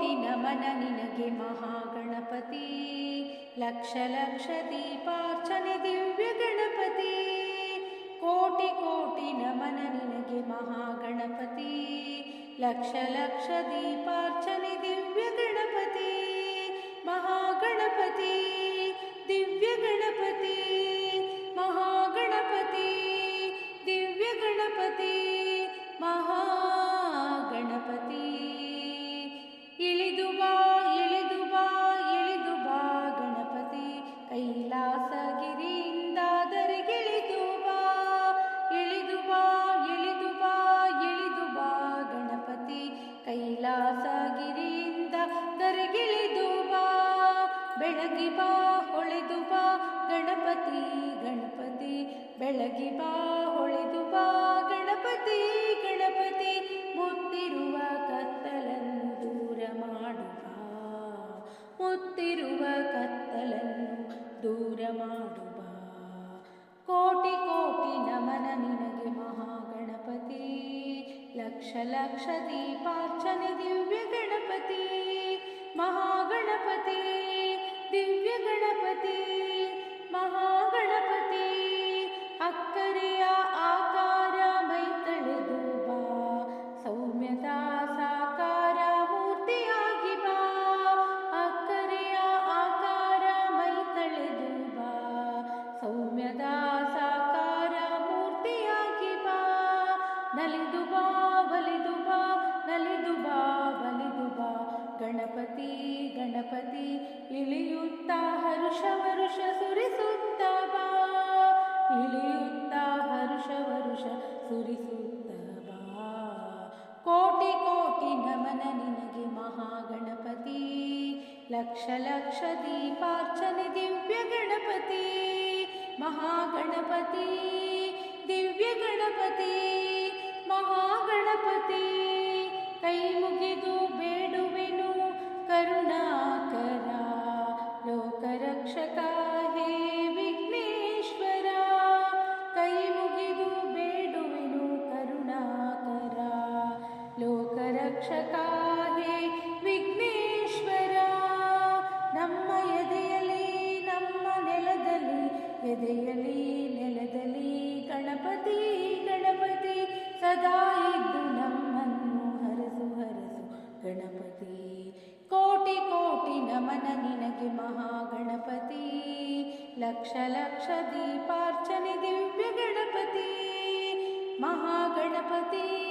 ಕೋಟಿ ನಮನ ನಿನಗೆ ಮಹಾಗಣಪತಿ ಲಕ್ಷ ಲಕ್ಷ ದೀಪಾರ್ಚನೆ ದಿವ್ಯ ಗಣಪತಿ ಕೋಟಿ ಕೋಟಿ ನಮನ ನಿನಗೆ ಮಹಾಗಣಪತಿ ಲಕ್ಷ ಲಕ್ಷ ದೀಪಾರ್ಚನೆ ದಿವ್ಯ ಗಣಪತಿ ಬಾ. ಇಳಿದು ಬಾ, ಇಳಿದು ಗಣಪತಿ ಕೈಲಾಸಗಿರಿಯಿಂದ ದರೆಗಿಳಿದು ಬಾ. ಬೆಳಗಿ ಬಾ, ಹೊಳೆದು ಬಾ. ಗಣಪತಿ ಗಣಪತಿ, ಬೆಳಗಿ ಬಾ, ಹೊಳೆದು ಬಾ. ಗಣಪತಿ ಗಣಪತಿ, ಮುತ್ತಿರುವ ಮಾಡುವ ಕೋಟಿ ಕೋಟಿ ನಮನ ನಿನಗೆ ಮಹಾಗಣಪತಿ. ಲಕ್ಷ ಲಕ್ಷ ದೀಪಾರ್ಚನೆ ದಿವ್ಯ ಗಣಪತಿ. ಮಹಾಗಣಪತಿ ನಲಿದು ಬಾ, ಬಲಿದು ಬಾ ಬಾ ಬಾ. ಗಣಪತಿ ಗಣಪತಿ, ಇಳಿಯುತ್ತಾ ಹರುಷ ವರುಷ ಸುರಿಸುತ್ತ ಬಾ. ಇಳಿಯುತ್ತ ಹರುಷ ವರುಷ ಸುರಿಸುತ್ತ ಬಾ. ಕೋಟಿ ಕೋಟಿ ನಮನ ನಿನಗೆ ಮಹಾಗಣಪತಿ. ಲಕ್ಷ ಲಕ್ಷ ದೀಪಾರ್ಚನೆ ದಿವ್ಯ ಗಣಪತಿ. ಮಹಾಗಣಪತಿ, ದಿವ್ಯ ಗಣಪತಿ. लक्षलक्षदीपार्चने दिव्यगणपति महागणपति।